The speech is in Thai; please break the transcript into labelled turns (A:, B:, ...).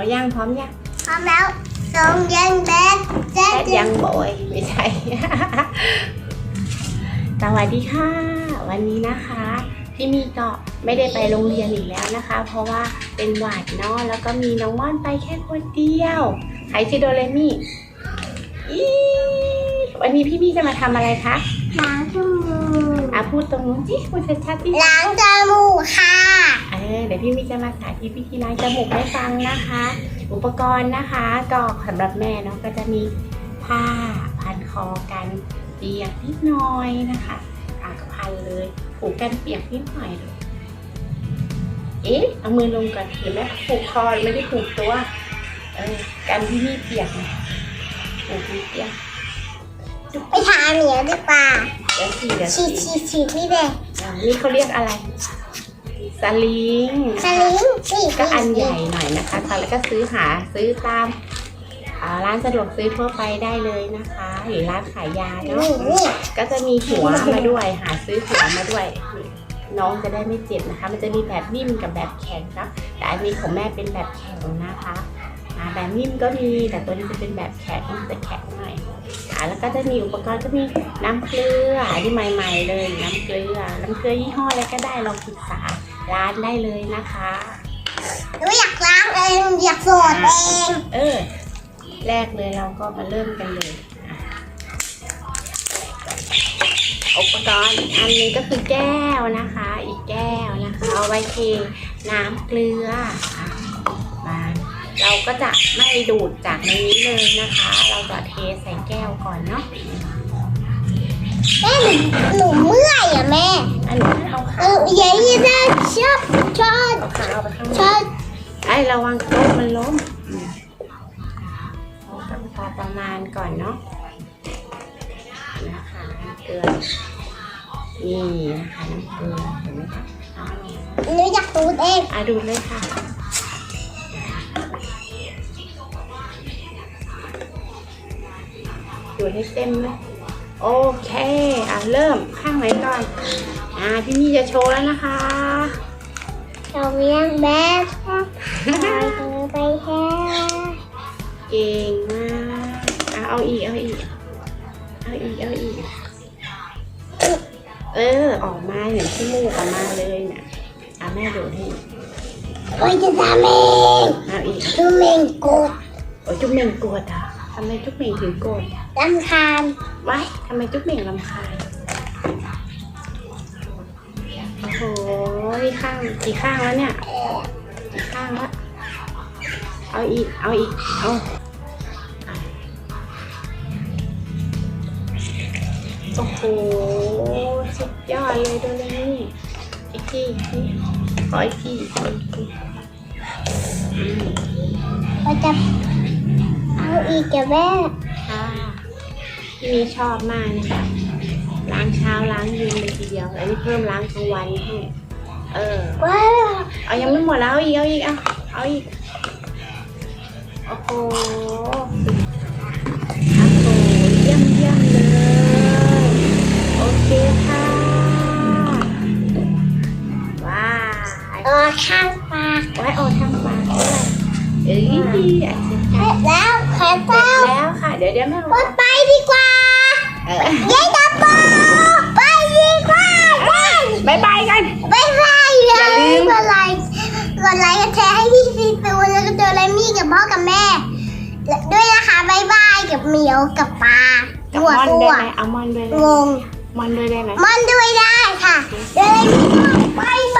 A: เอาย่างพร้อมย่าง
B: พร้อมแล้วทรงยังแบดแจ๊
A: แค่
B: ด
A: ยังโบยไม่ใช่ สวัสดีค่ะ วันนี้นะคะพี่มีก็ไม่ได้ไปโรงเรียนอีกแล้วนะคะ เพราะว่าเป็นหวัดเนาะแล้วก็มีน้องม่อนไปแค่คนเดียวใครชื่อโดเรมี่อีวันนี้พี่มีจะมาทำอะไรคะ
B: ล้างจมูก
A: อ่ะพูดตรงนู้นสิพูดชัดๆสิ
B: ล้างจมูกค่ะ
A: เออเดี๋ยวพี่มีจะมาสาธิตวิธีล้างจมูกให้ฟังนะคะ อุปกรณ์นะคะ ก็สำหรับแม่เนาะก็จะมีผ้าพันคอกันเปียกนิดหน่อยนะคะอะก็พันเลยผูกกันเปียกนิดหน่อยเลยเอ๊ะเอามือลงก่อนเห็นไหมผูกคอไม่ได้ผูกตัวเออกันที่นี่เปียกไงผูกที่เปียก
B: ไปทาเหนียวดีกว่า
A: เดี๋ยวสิเดี๋ยว
B: ฉี
A: สิ
B: ดฉีดฉีดนี่เลย
A: อะนี่เขาเรียกอะไรสลิง
B: สลิงนี่
A: ก็อันใหญ่หน่อยนะคะแล้วก็ซื้อหาซื้อตามอ่าร้านสะดวกซื้อทั่วไปได้เลยนะคะ หรือร้านขายยาเนาะ
B: นี่นี่
A: ก็จะมีหัวมาด้วย หาซื้อหัวมาด้วย น้องจะได้ไม่เจ็บนะคะ มันจะมีแบบนิ่มกับแบบแข็งนะแต่อันนี้ของแม่เป็นแบบแข็งนะคะ อ่าแบบนิ่มก็มี แต่ตัวนี้จะเป็นแบบแข็งจะแข็งหน่อยอ่าแล้วก็จะมีอุปกรณ์ก็มีน้ำเกลืออันนี้ใหม่ๆเลย น้ำเกลือ น้ำเกลือยี่ห้ออะไรก็ได้ลองศึกษาร้านได้เลยนะคะ
B: หนูอยากล้างเองอยากโสดเอง
A: เออ แรกเลยเราก็มาเริ่มกันเลยอะอุปกรณ์อันนี้ก็คือแก้วนะคะ อีกแก้วนะคะ เอาไว้เทน้ำเกลืออะมา เราก็จะไม่ดูดจากในนี้เลยนะคะ เราจะเทใส่แก้วก่อนเนาะ
B: แม่หนูหนูเมื่อยอะแม่
A: อันนี้เอา
B: เอ
A: ขา
B: ออย่าอย่าได้ชอบชอบ
A: เอาขาเอาไปข้างน
B: ช
A: อ
B: อกบ
A: ไอ้ระวังโต๊ะมันล้มอืมเอาต้องพอประมาณก่อนเนาะนะคะน้ำเกลือนี่นะคะน้ำเกลือเห็นไหมคะเอา
B: หนูอยากตูดเอง
A: อะดูเลยค่ะ ดูให้เต็มเลยโอเคอะเริ่มข้างไหนก่อนอ่าพี่มี่จะโชว์แล้วนะคะ
B: เราเลี้ยงแบบเราเธอไปแค่
A: เก่งมากอะเอาอีกเอาอีกเอาอีกเอาอีกเออออกมาเห็นที่มูกออกมาเลยนะอะแม่ดูให้อีก
B: โอ้ยจะทำเอง
A: เอาอีก
B: คือเมงกด
A: โอ้ยจุ๊บเหม่งโกรธอะทำไมจุ๊บเหม่งถึงโกรธ
B: ลำคาญ
A: ไว้ทำไมจุ๊บเหม่งลำคาญโอ้โหนี่ข้างกี่ข้างแล้วเนี่ยกี่ข้างแล้วเอาอีก เอาอีก เอาอะโอ้โหสุดยอดเลยดูเลยนี่อีกทีอีกทีขออีกทีอีกทีอีกทีอืม
B: เราจะเอาอีกกับแม่
A: ค่ะพี่มีชอบมากนะคะล้างเช้าล้างเย็นเลยทีเดียวอันนี้เพิ่มล้างกลางวันให้เออ
B: ว้าว
A: เอายังไม่หมดแล้วเอาอีกเอาอีกเอาเอาอีกโอ้โหโอ้โหเยี่ยมเยี่ยมเลยโอเคค่ะว้าว
B: เออข้างปาก
A: ไว้เอาทางปากด้วยเอ้ยอะเสร็จ
B: เสร็จแล้วแค่
A: แล้
B: เต้าว
A: ค่ะ เดี๋ยวเดี๋ยวแม่
B: ไปไปดีกว่า
A: เออ
B: เย้ดับเบิลไปดีกว่าเย้
A: บายบายกัน
B: บายบายเล
A: อย่าลื
B: ย
A: ม
B: กดไลค์กดไลค์กดแชร์ให้พี่ซีฟิวแล้วก็เจอไรมี่กับพ่อกับแม่ ด้วยนะคะบายบายกับเหมียวกับปลา
A: กับ
B: หัว
A: มอน
B: ตั
A: ด้
B: ว
A: วยไหมเอามอนด้วยไหม
B: งง
A: มอนด้วยได้ไหม
B: มันด้วยได้ค่ะเจอไรมี่บายบายแล้วบอ
A: บายบาย